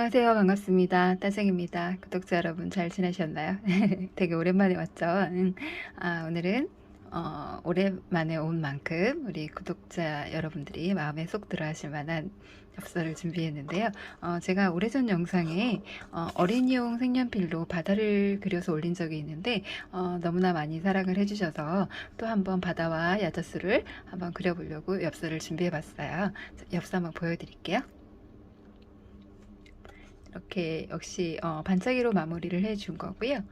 안녕하세요. 반갑습니다. 따생입니다. 구독자 여러분 잘 지내셨나요? 되게 오랜만에 왔죠? 응. 아, 오늘은 어, 오랜만에 온 만큼 우리 구독자 여러분들이 마음에 쏙 들어 하실 만한 엽서를 준비했는데요. 어, 제가 오래전 영상에 어, 어린이용 색연필로 바다를 그려서 올린 적이 있는데 어, 너무나 많이 사랑을 해주셔서 또 한번 바다와 야자수를 한번 그려보려고 엽서를 준비해봤어요. 엽서 한번 보여드릴게요. 이렇게 역시 어, 반짝이로 마무리를 해준 거고요.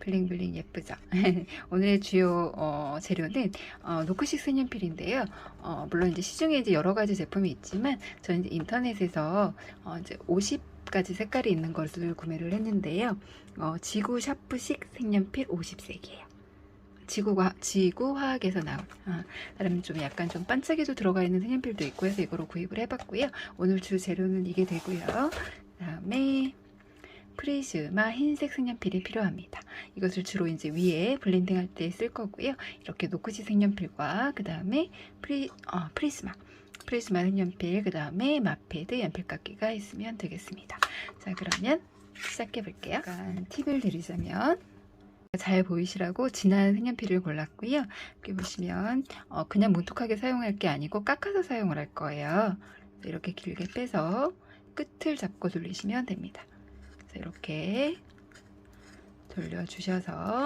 블링블링 예쁘죠? 오늘의 주요 어, 재료는 어, 노크식 색연필인데요. 어, 물론 이제 시중에 이제 여러 가지 제품이 있지만 저는 인터넷에서 어, 이제 50 가지 색깔이 있는 것을 구매를 했는데요. 어, 지구 샤프식 색연필 50색이에요. 지구과 지구 화학에서 나온 아, 나름 좀 약간 좀 반짝이도 들어가 있는 색연필도 있고 해서 이거로 구입을 해봤고요. 오늘 주 재료는 이게 되고요. 그다음에 프리즈마 흰색 색연필이 필요합니다. 이것을 주로 이제 위에 블렌딩 할 때 쓸 거고요. 이렇게 노크시 색연필과 그 다음에 프리 어, 프리즈마 프리즈마 색연필 그 다음에 마패드 연필깎이가 있으면 되겠습니다. 자 그러면 시작해 볼게요. 약간 팁을 드리자면 잘 보이시라고 진한 색연필을 골랐고요. 여기 보시면 어, 그냥 뭉툭하게 사용할 게 아니고 깎아서 사용을 할 거예요. 이렇게 길게 빼서 끝을 잡고 돌리시면 됩니다. 그래서 이렇게 돌려주셔서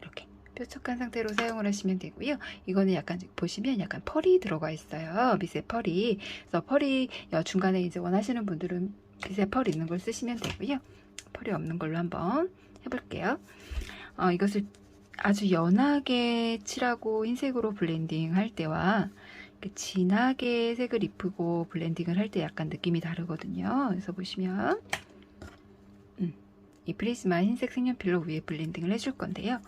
이렇게 뾰족한 상태로 사용을 하시면 되고요. 이거는 약간 보시면 약간 펄이 들어가 있어요. 밑에 펄이. 그래서 펄이 중간에 이제 원하시는 분들은 밑에 펄 있는 걸 쓰시면 되고요. 펄이 없는 걸로 한번 해볼게요. 어, 이것을 아주 연하게 칠하고 흰색으로 블렌딩 할 때와 진하게 색을 입히고 블렌딩을 할 때 약간 느낌이 다르거든요. 그래서 보시면 음, 이 프리즈마 흰색 색연필로 위에 블렌딩을 해줄 건데요.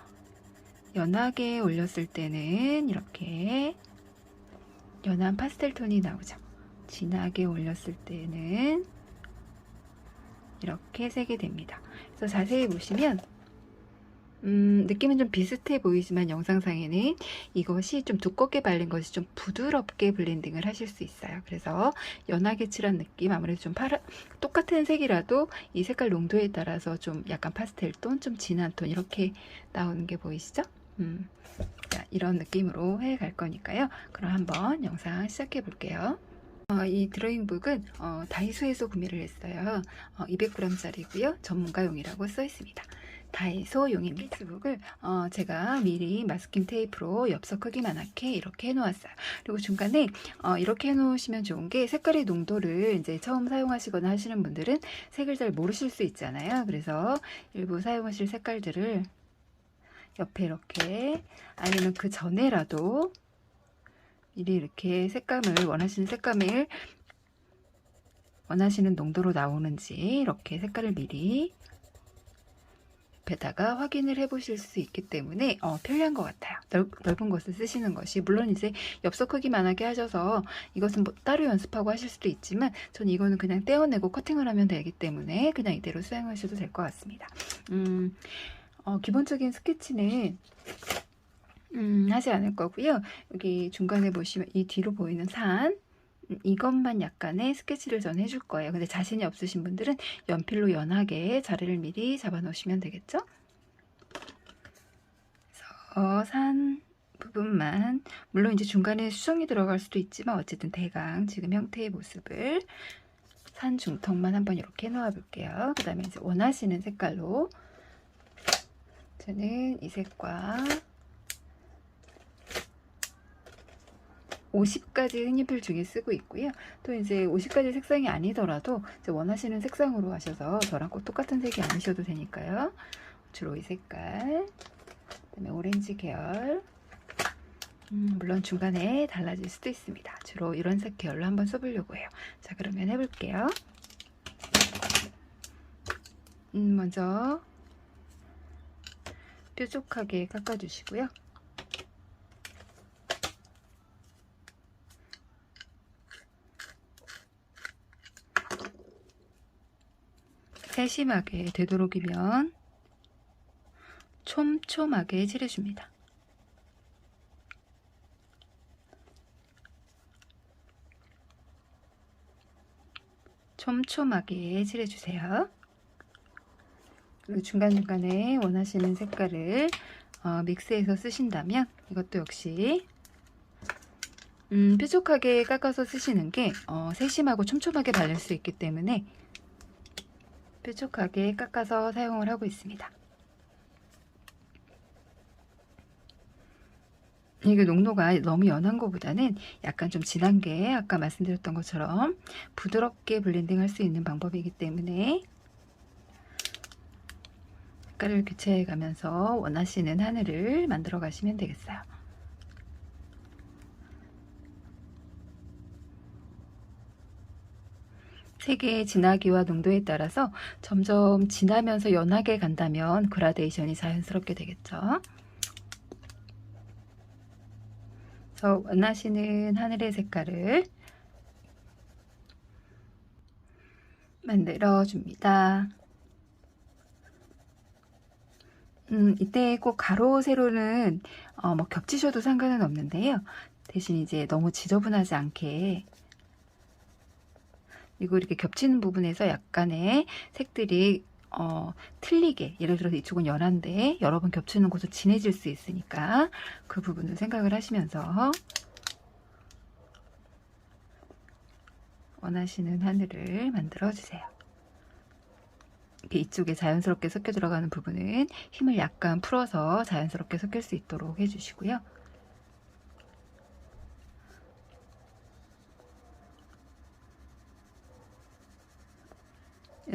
연하게 올렸을 때는 이렇게 연한 파스텔 톤이 나오죠. 진하게 올렸을 때는 이렇게 색이 됩니다. 그래서 자세히 보시면 음, 느낌은 좀 비슷해 보이지만 영상상에는 이것이 좀 두껍게 발린 것이 좀 부드럽게 블렌딩을 하실 수 있어요. 그래서 연하게 칠한 느낌, 아무래도 좀 파라, 똑같은 색이라도 이 색깔 농도에 따라서 좀 약간 파스텔 톤, 좀 진한 톤 이렇게 나오는 게 보이시죠? 음, 자, 이런 느낌으로 해 갈 거니까요. 그럼 한번 영상 시작해 볼게요. 어, 이 드로잉북은 어, 다이소에서 구매를 했어요. 어, 200g짜리고요. 전문가용이라고 써 있습니다. 다이소 용입니다. 페이스북을 어, 제가 미리 마스킹 테이프로 엽서 크기만하게 이렇게 해놓았어요. 그리고 중간에 어, 이렇게 해놓으시면 좋은 게 색깔의 농도를 이제 처음 사용하시거나 하시는 분들은 색을 잘 모르실 수 있잖아요. 그래서 일부 사용하실 색깔들을 옆에 이렇게 아니면 그 전에라도 미리 이렇게 색감을 원하시는 색감을 원하시는 농도로 나오는지 이렇게 색깔을 미리 옆에다가 확인을 해 보실 수 있기 때문에 어, 편리한 것 같아요. 넓, 넓은 것을 쓰시는 것이 물론 이제 엽서 크기만하게 하셔서 이것은 뭐 따로 연습하고 하실 수도 있지만 전 이거는 그냥 떼어내고 커팅을 하면 되기 때문에 그냥 이대로 사용하셔도 될 것 같습니다. 음, 어, 기본적인 스케치는 음, 하지 않을 거고요. 여기 중간에 보시면 이 뒤로 보이는 산 음, 이것만 약간의 스케치를 전 해줄 거예요. 근데 자신이 없으신 분들은 연필로 연하게 자리를 미리 잡아 놓으시면 되겠죠? 그래서 산 부분만 물론 이제 중간에 수정이 들어갈 수도 있지만 어쨌든 대강 지금 형태의 모습을 산 중턱만 한번 이렇게 놓아 볼게요. 그 다음에 이제 원하시는 색깔로 저는 이 색과 50가지 색연필 중에 쓰고 있고요. 또 이제 50가지 색상이 아니더라도 원하시는 색상으로 하셔서 저랑 꼭 똑같은 색이 아니셔도 되니까요. 주로 이 색깔, 그다음에 오렌지 계열. 음, 물론 중간에 달라질 수도 있습니다. 주로 이런 색 계열로 한번 써보려고 해요. 자, 그러면 해볼게요. 음, 먼저 뾰족하게 깎아주시고요. 세심하게 되도록이면 촘촘하게 칠해줍니다. 촘촘하게 칠해주세요. 그리고 중간중간에 원하시는 색깔을 어, 믹스해서 쓰신다면 이것도 역시 음, 뾰족하게 깎아서 쓰시는 게 어, 세심하고 촘촘하게 바를 수 있기 때문에 뾰족하게 깎아서 사용을 하고 있습니다. 이게 농도가 너무 연한 것보다는 약간 좀 진한 게 아까 말씀드렸던 것처럼 부드럽게 블렌딩 할 수 있는 방법이기 때문에 색깔을 교체해 가면서 원하시는 하늘을 만들어 가시면 되겠어요. 색의 진하기와 농도에 따라서 점점 진하면서 연하게 간다면 그라데이션이 자연스럽게 되겠죠. 그래서 원하시는 하늘의 색깔을 만들어 줍니다. 음, 이때 꼭 가로 세로는 어, 뭐 겹치셔도 상관은 없는데요. 대신 이제 너무 지저분하지 않게 그리고 이렇게 겹치는 부분에서 약간의 색들이 어, 틀리게 예를 들어서 이쪽은 연한데 여러 번 겹치는 곳은 진해질 수 있으니까 그 부분을 생각을 하시면서 원하시는 하늘을 만들어 주세요. 이쪽에 자연스럽게 섞여 들어가는 부분은 힘을 약간 풀어서 자연스럽게 섞일 수 있도록 해주시고요.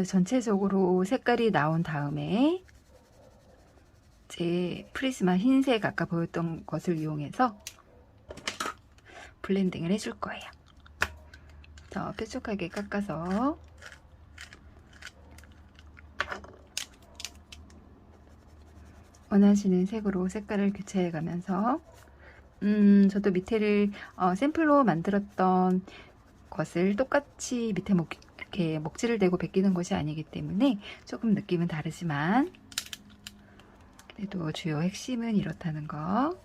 전체적으로 색깔이 나온 다음에 제 프리즈마 흰색 아까 보였던 것을 이용해서 블렌딩을 해줄 거예요. 더 뾰족하게 깎아서 원하시는 색으로 색깔을 교체해 가면서 음, 저도 밑에를 어, 샘플로 만들었던 것을 똑같이 밑에 목, 이렇게 목질을 대고 베끼는 것이 아니기 때문에 조금 느낌은 다르지만 그래도 주요 핵심은 이렇다는 거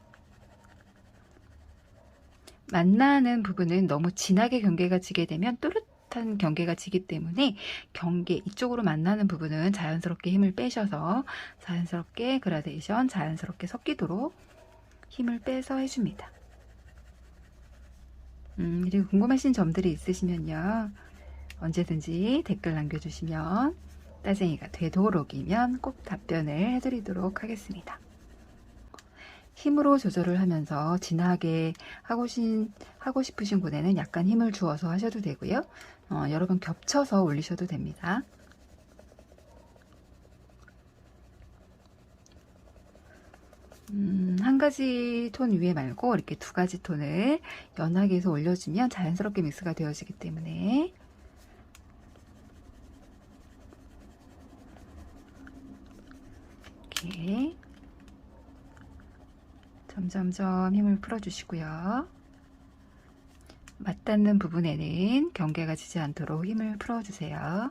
만나는 부분은 너무 진하게 경계가 지게 되면 또렷한 경계가 지기 때문에 경계 이쪽으로 만나는 부분은 자연스럽게 힘을 빼셔서 자연스럽게 그라데이션 자연스럽게 섞이도록 힘을 빼서 해줍니다. 음, 그리고 궁금하신 점들이 있으시면요. 언제든지 댓글 남겨주시면 따쟁이가 되도록이면 꼭 답변을 해드리도록 하겠습니다. 힘으로 조절을 하면서 진하게 하고, 신, 하고 싶으신 곳에는 약간 힘을 주어서 하셔도 되고요. 어, 여러 번 겹쳐서 올리셔도 됩니다. 음, 한 가지 톤 위에 말고 이렇게 두 가지 톤을 연하게 해서 올려주면 자연스럽게 믹스가 되어지기 때문에 이렇게 점점점 힘을 풀어주시고요. 맞닿는 부분에는 경계가 지지 않도록 힘을 풀어주세요.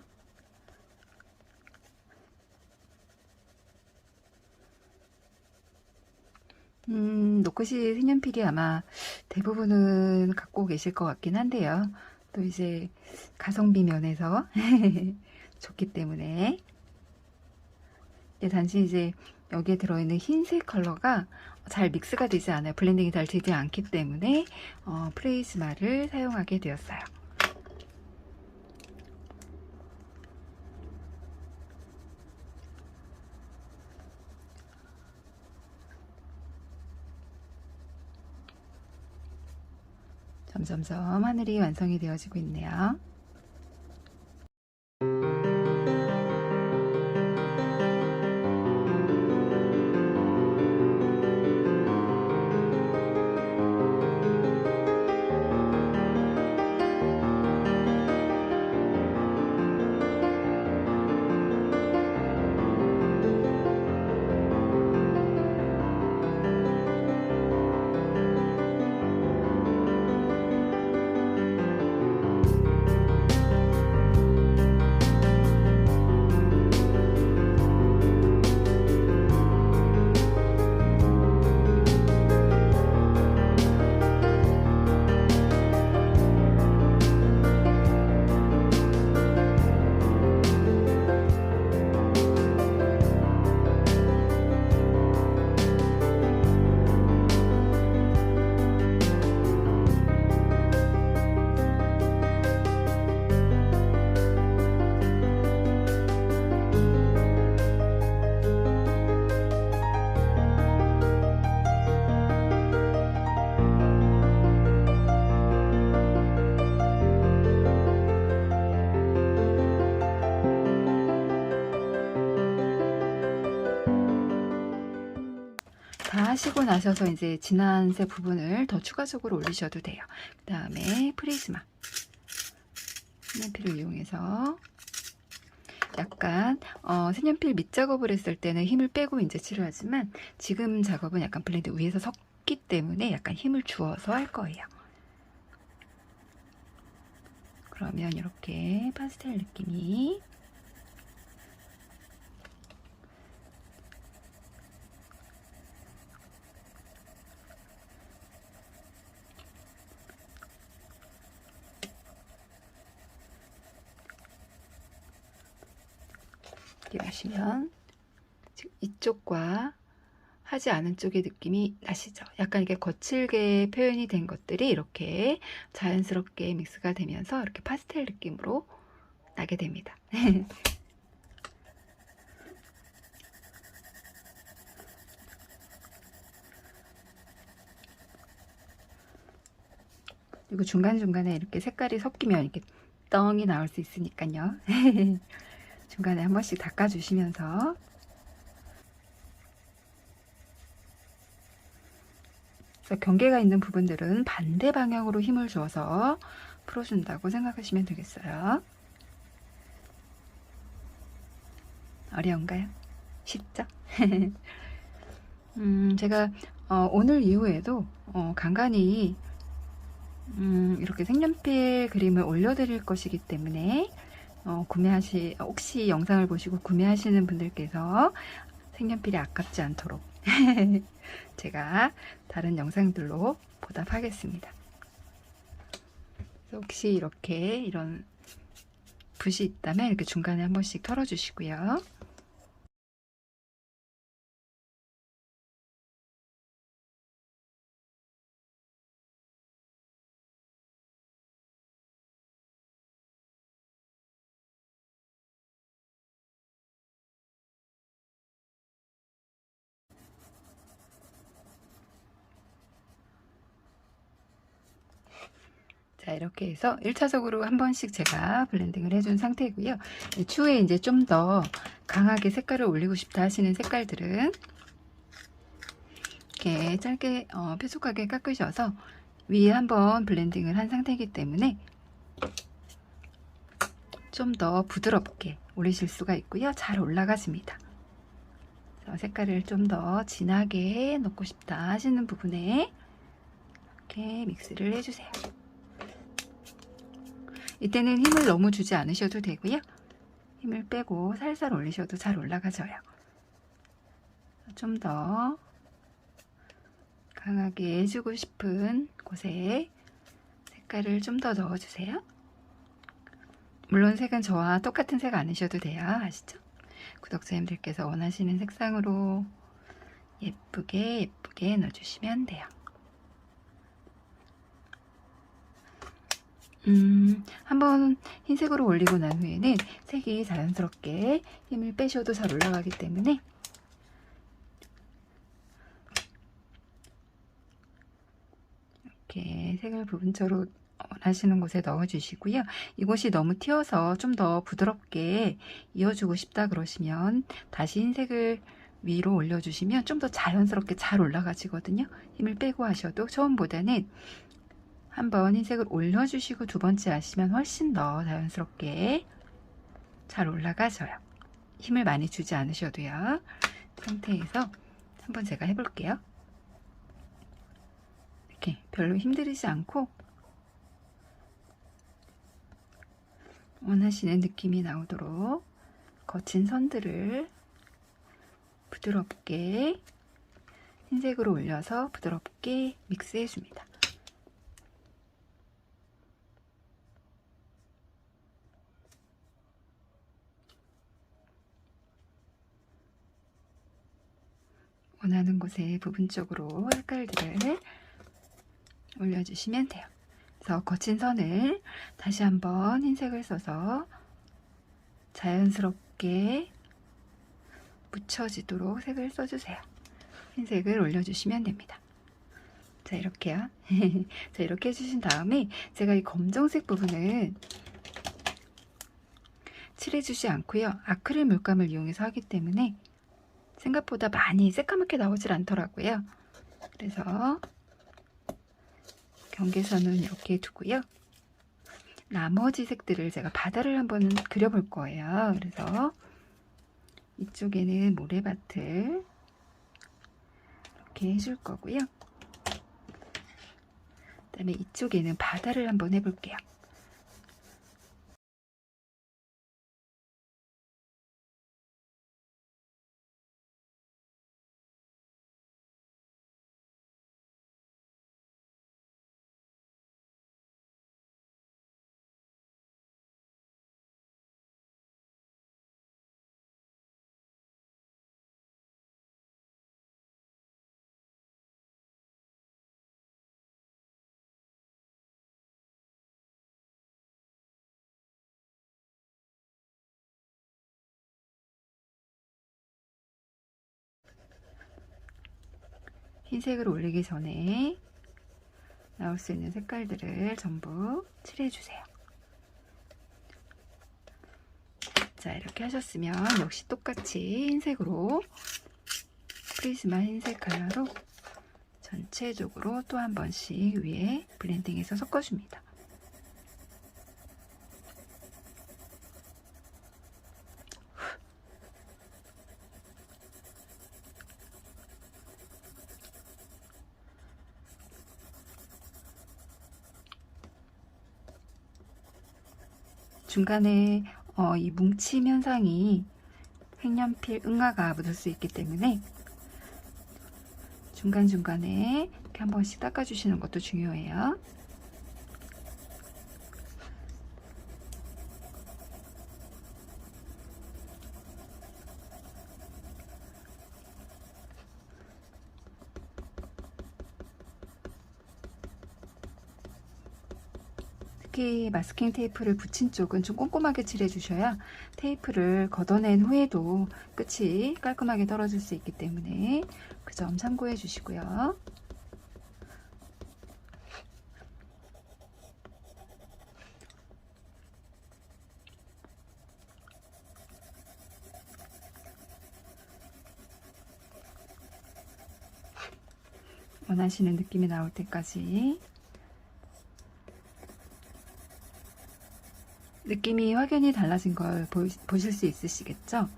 음, 노크시 색연필이 아마 대부분은 갖고 계실 것 같긴 한데요. 또 이제 가성비 면에서 좋기 때문에 예, 단지 이제 여기에 들어있는 흰색 컬러가 잘 믹스가 되지 않아요. 블렌딩이 잘 되지 않기 때문에 어, 프레이즈마를 사용하게 되었어요. 점점점 하늘이 완성이 되어지고 있네요. 하시고 나셔서 이제 진한색 부분을 더 추가적으로 올리셔도 돼요. 그 다음에 프리즈마 색연필을 이용해서 약간 어, 색연필 밑작업을 했을 때는 힘을 빼고 이제 칠하지만 지금 작업은 약간 블렌드 위에서 섞기 때문에 약간 힘을 주어서 할 거예요. 그러면 이렇게 파스텔 느낌이 지금 이쪽과 하지 않은 쪽의 느낌이 나시죠? 약간 이게 거칠게 표현이 된 것들이 이렇게 자연스럽게 믹스가 되면서 이렇게 파스텔 느낌으로 나게 됩니다. 그리고 중간중간에 이렇게 색깔이 섞이면 이렇게 떵이 나올 수 있으니까요. 중간에 한 번씩 닦아주시면서 경계가 있는 부분들은 반대 방향으로 힘을 줘서 풀어준다고 생각하시면 되겠어요. 어려운가요? 쉽죠? 음, 제가 어, 오늘 이후에도 어, 간간히 음, 이렇게 색연필 그림을 올려드릴 것이기 때문에 어, 구매하시 혹시 영상을 보시고 구매하시는 분들께서 색연필이 아깝지 않도록 제가 다른 영상들로 보답하겠습니다. 혹시 이렇게 이런 붓이 있다면 이렇게 중간에 한 번씩 털어주시고요. 자 이렇게 해서 1차적으로 한 번씩 제가 블렌딩을 해준 상태고요. 추후에 이제 좀 더 강하게 색깔을 올리고 싶다 하시는 색깔들은 이렇게 짧게 어, 뾰족하게 깎으셔서 위에 한번 블렌딩을 한 상태이기 때문에 좀 더 부드럽게 올리실 수가 있고요. 잘 올라가집니다. 색깔을 좀 더 진하게 넣고 싶다 하시는 부분에 이렇게 믹스를 해주세요 이때는 힘을 너무 주지 않으셔도 되고요. 힘을 빼고 살살 올리셔도 잘 올라가져요. 좀 더 강하게 해주고 싶은 곳에 색깔을 좀 더 넣어주세요. 물론 색은 저와 똑같은 색 아니셔도 돼요. 아시죠? 구독자님들께서 원하시는 색상으로 예쁘게 예쁘게 넣어주시면 돼요. 음, 한번 흰색으로 올리고 난 후에는 색이 자연스럽게 힘을 빼셔도 잘 올라가기 때문에 이렇게 색을 부분적으로 원하시는 곳에 넣어주시고요. 이곳이 너무 튀어서 좀 더 부드럽게 이어주고 싶다 그러시면 다시 흰색을 위로 올려주시면 좀 더 자연스럽게 잘 올라가지거든요. 힘을 빼고 하셔도 처음보다는 한번 흰색을 올려주시고 두 번째 하시면 훨씬 더 자연스럽게 잘 올라가져요. 힘을 많이 주지 않으셔도요. 상태에서 한번 제가 해볼게요. 이렇게 별로 힘들이지 않고 원하시는 느낌이 나오도록 거친 선들을 부드럽게 흰색으로 올려서 부드럽게 믹스해 줍니다. 원하는 곳에 부분적으로 색깔들을 올려주시면 돼요. 그래서 거친 선을 다시 한번 흰색을 써서 자연스럽게 묻혀지도록 색을 써주세요. 흰색을 올려주시면 됩니다. 자 이렇게요. 자 이렇게 해주신 다음에 제가 이 검정색 부분은 칠해주지 않고요. 아크릴 물감을 이용해서 하기 때문에 생각보다 많이 새까맣게 나오질 않더라고요. 그래서 경계선은 이렇게 두고요. 나머지 색들을 제가 바다를 한번 그려볼 거예요. 그래서 이쪽에는 모래밭을 이렇게 해줄 거고요. 그 다음에 이쪽에는 바다를 한번 해볼게요. 흰색을 올리기 전에 나올 수 있는 색깔들을 전부 칠해주세요. 자, 이렇게 하셨으면 역시 똑같이 흰색으로 프리즈마 흰색 컬러로 전체적으로 또 한 번씩 위에 블렌딩해서 섞어줍니다. 중간에 어, 이 뭉침 현상이 색연필 응아가 묻을 수 있기 때문에 중간중간에 이렇게 한 번씩 닦아주시는 것도 중요해요. 특히 마스킹 테이프를 붙인 쪽은 좀 꼼꼼하게 칠해주셔야 테이프를 걷어낸 후에도 끝이 깔끔하게 떨어질 수 있기 때문에 그 점 참고해 주시고요. 원하시는 느낌이 나올 때까지 느낌이 확연히 달라진 걸 보, 보실 수 있으시겠죠?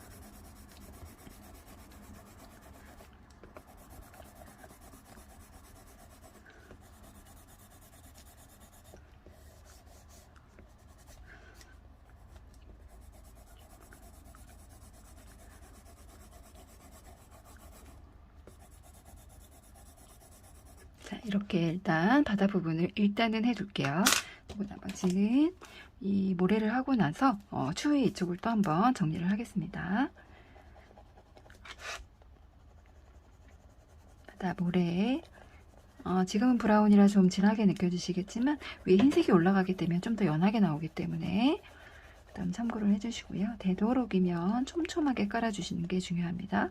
자, 이렇게 일단 바다 부분을 일단은 해둘게요. 그리고 나머지는 이 모래를 하고 나서 어, 추후에 이쪽을 또 한번 정리를 하겠습니다. 바다 모래 어, 지금은 브라운이라 좀 진하게 느껴지시겠지만 위에 흰색이 올라가게 되면 좀 더 연하게 나오기 때문에 그 다음 참고를 해주시고요. 되도록이면 촘촘하게 깔아주시는 게 중요합니다.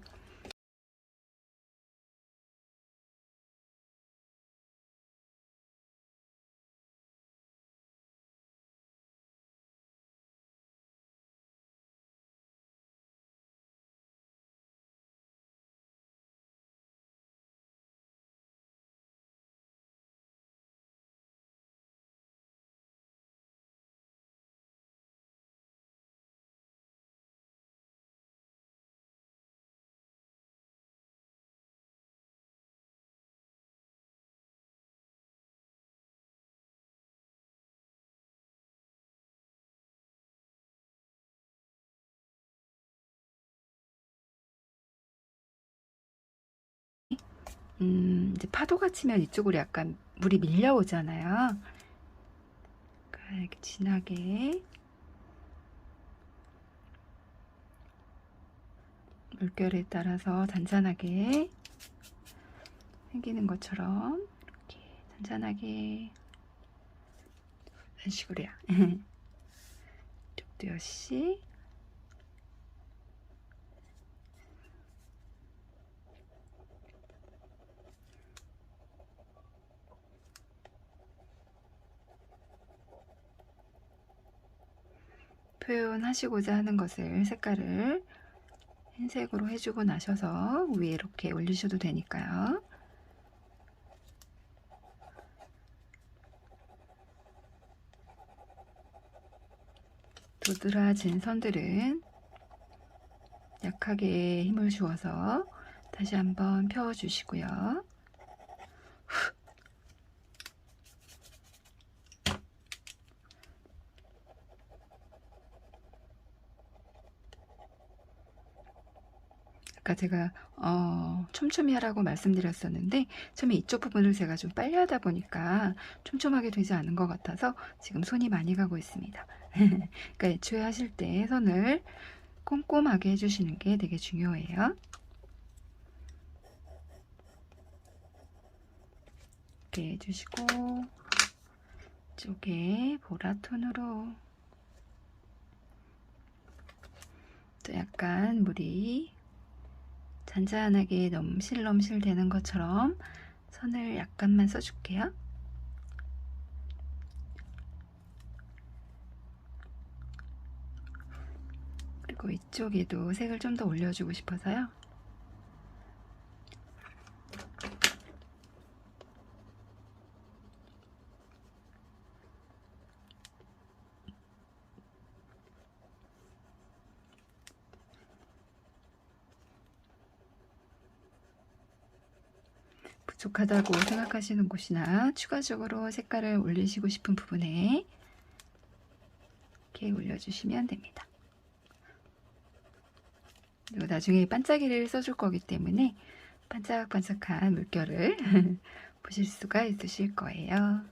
음, 이제 파도가 치면 이쪽으로 약간 물이 밀려오잖아요. 그러니까 이렇게 진하게 물결에 따라서 잔잔하게 생기는 것처럼 이렇게 잔잔하게 이런 식으로요. 이쪽도 역시 표현하시고자 하는 것을 색깔을 흰색으로 해주고 나셔서 위에 이렇게 올리셔도 되니까요. 도드라진 선들은 약하게 힘을 주어서 다시 한번 펴주시고요. 아까 제가 어, 촘촘히 하라고 말씀드렸었는데 처음에 이쪽 부분을 제가 좀 빨리 하다 보니까 촘촘하게 되지 않은 것 같아서 지금 손이 많이 가고 있습니다. 그러니까 애초에 하실 때 선을 꼼꼼하게 해주시는 게 되게 중요해요. 이렇게 해주시고 이쪽에 보라톤으로 또 약간 물이 잔잔하게 넘실넘실 되는 것처럼 선을 약간만 써줄게요. 그리고 이쪽에도 색을 좀 더 올려주고 싶어서요. 부족하다고 생각하시는 곳이나 추가적으로 색깔을 올리시고 싶은 부분에 이렇게 올려주시면 됩니다. 그리고 나중에 반짝이를 써줄 거기 때문에 반짝반짝한 물결을 보실 수가 있으실 거예요.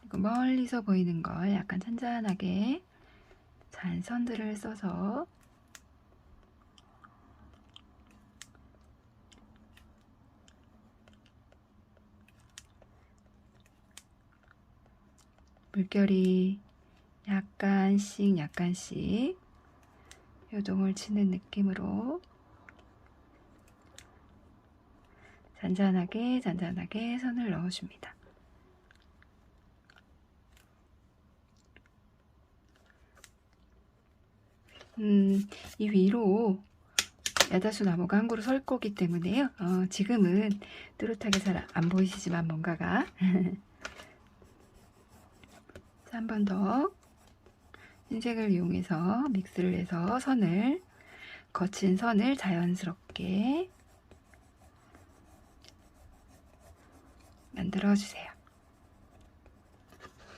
그리고 멀리서 보이는 걸 약간 잔잔하게 잔선들을 써서 물결이 약간씩 약간씩 요동을 치는 느낌으로 잔잔하게 잔잔하게 선을 넣어줍니다. 음, 이 위로 야자수 나무가 한 그루 설 거기 때문에요. 어, 지금은 뚜렷하게 잘 안 보이시지만 뭔가가 한 번 더 흰색을 이용해서 믹스를 해서 선을 거친 선을 자연스럽게 만들어 주세요.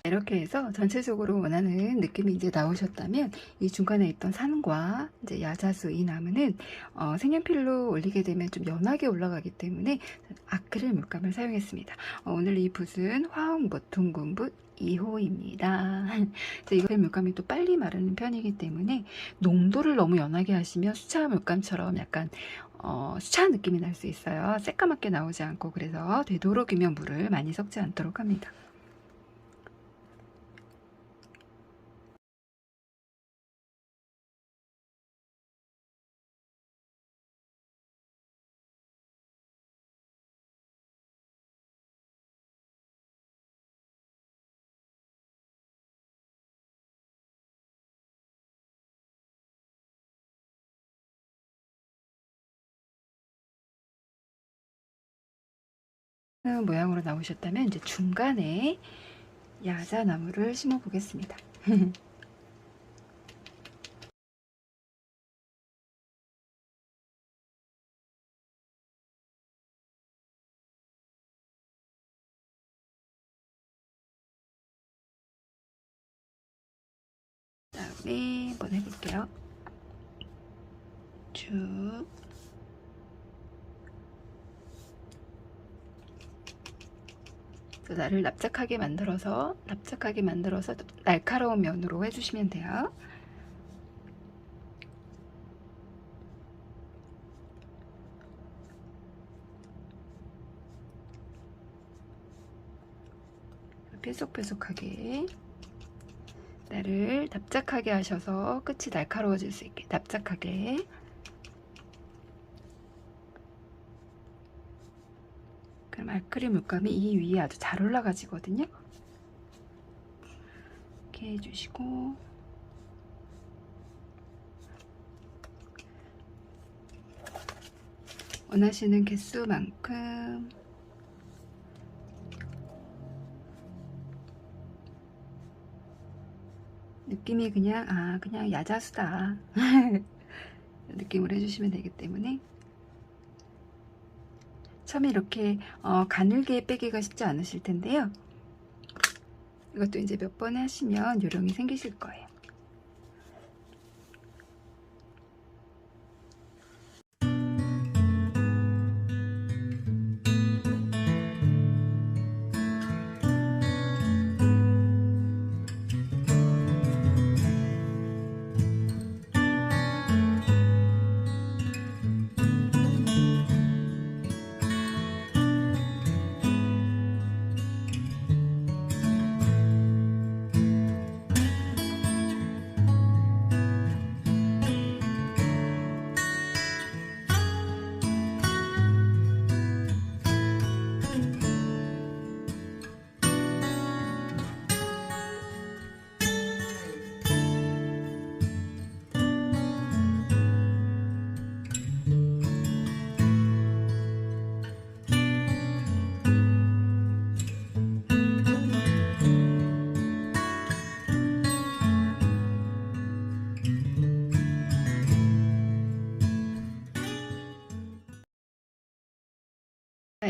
이렇게 해서 전체적으로 원하는 느낌이 이제 나오셨다면 이 중간에 있던 산과 이제 야자수 이 나무는 어, 색연필로 올리게 되면 좀 연하게 올라가기 때문에 아크릴 물감을 사용했습니다. 어, 오늘 이 붓은 화홍 보통군붓 2호입니다. 이거 물감이 또 빨리 마르는 편이기 때문에 농도를 너무 연하게 하시면 수차 물감처럼 약간 어, 수차한 느낌이 날 수 있어요. 새까맣게 나오지 않고 그래서 되도록이면 물을 많이 섞지 않도록 합니다. 모양으로 나오셨다면 이제 중간에 야자나무를 심어 보겠습니다. 다음에 한번 해볼게요. 쭉 나를 납작하게 만들어서 납작하게 만들어서 날카로운 면으로 해주시면 돼요. 뾰족뾰족하게 나를 납작하게 하셔서 끝이 날카로워질 수 있게 납작하게 그럼 알크릴 물감이 이 위에 아주 잘 올라가지거든요. 이렇게 해주시고. 원하시는 개수만큼. 느낌이 그냥 아 그냥 야자수다. 느낌으로 해주시면 되기 때문에 처음에 이렇게 어, 가늘게 빼기가 쉽지 않으실 텐데요. 이것도 이제 몇 번 하시면 요령이 생기실 거예요.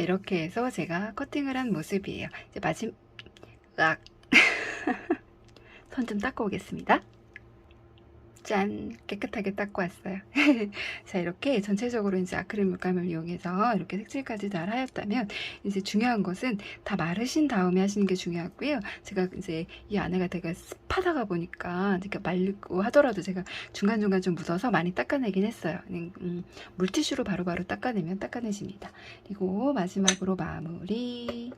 이렇게 해서 제가 커팅을 한 모습이에요. 이제 마지막 손 좀 닦고 오겠습니다. 짠 깨끗하게 닦고 왔어요. 자 이렇게 전체적으로 이제 아크릴 물감을 이용해서 이렇게 색칠까지 잘 하였다면 이제 중요한 것은 다 마르신 다음에 하시는 게 중요하고요. 제가 이제 이 안에가 되게 습하다가 보니까 이렇게 말리고 하더라도 제가 중간중간 좀 묻어서 많이 닦아내긴 했어요. 음, 물티슈로 바로바로 닦아내면 닦아내집니다. 그리고 마지막으로 마무리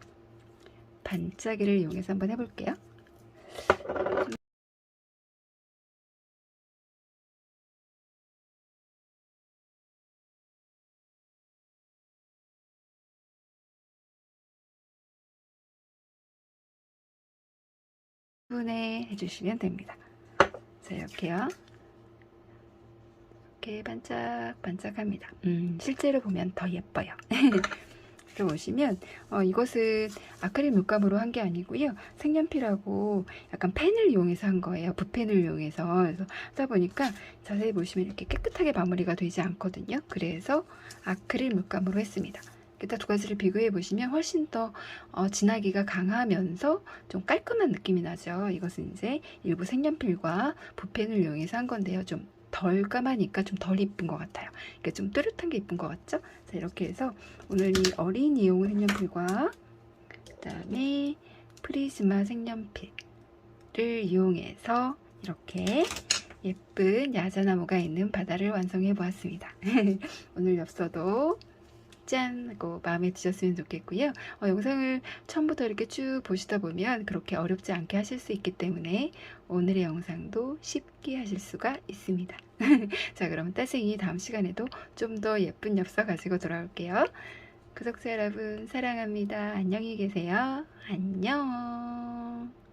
반짝이를 이용해서 한번 해볼게요. 분해 해주시면 됩니다. 자, 이렇게요. 이렇게 반짝반짝합니다. 음, 실제로 보면 더 예뻐요. 이렇게 보시면 어, 이것은 아크릴 물감으로 한 게 아니고요. 색연필하고 약간 펜을 이용해서 한 거예요. 붓펜을 이용해서 그래서 하다 보니까 자세히 보시면 이렇게 깨끗하게 마무리가 되지 않거든요. 그래서 아크릴 물감으로 했습니다. 일단 두 가지를 비교해 보시면 훨씬 더 어, 진하기가 강하면서 좀 깔끔한 느낌이 나죠. 이것은 이제 일부 색연필과 붓펜을 이용해서 한 건데요. 좀 덜 까마니까 좀 덜 이쁜 것 같아요. 이게 좀 뚜렷한 게 이쁜 것 같죠? 자, 이렇게 해서 오늘 이 어린 이용 색연필과 그다음에 프리즈마 색연필을 이용해서 이렇게 예쁜 야자나무가 있는 바다를 완성해 보았습니다. 오늘 엽서도 짠! 하고 마음에 드셨으면 좋겠고요. 어, 영상을 처음부터 이렇게 쭉 보시다 보면 그렇게 어렵지 않게 하실 수 있기 때문에 오늘의 영상도 쉽게 하실 수가 있습니다. 자, 그러면 따생이 다음 시간에도 좀 더 예쁜 엽서 가지고 돌아올게요. 구독자 여러분 사랑합니다. 안녕히 계세요. 안녕.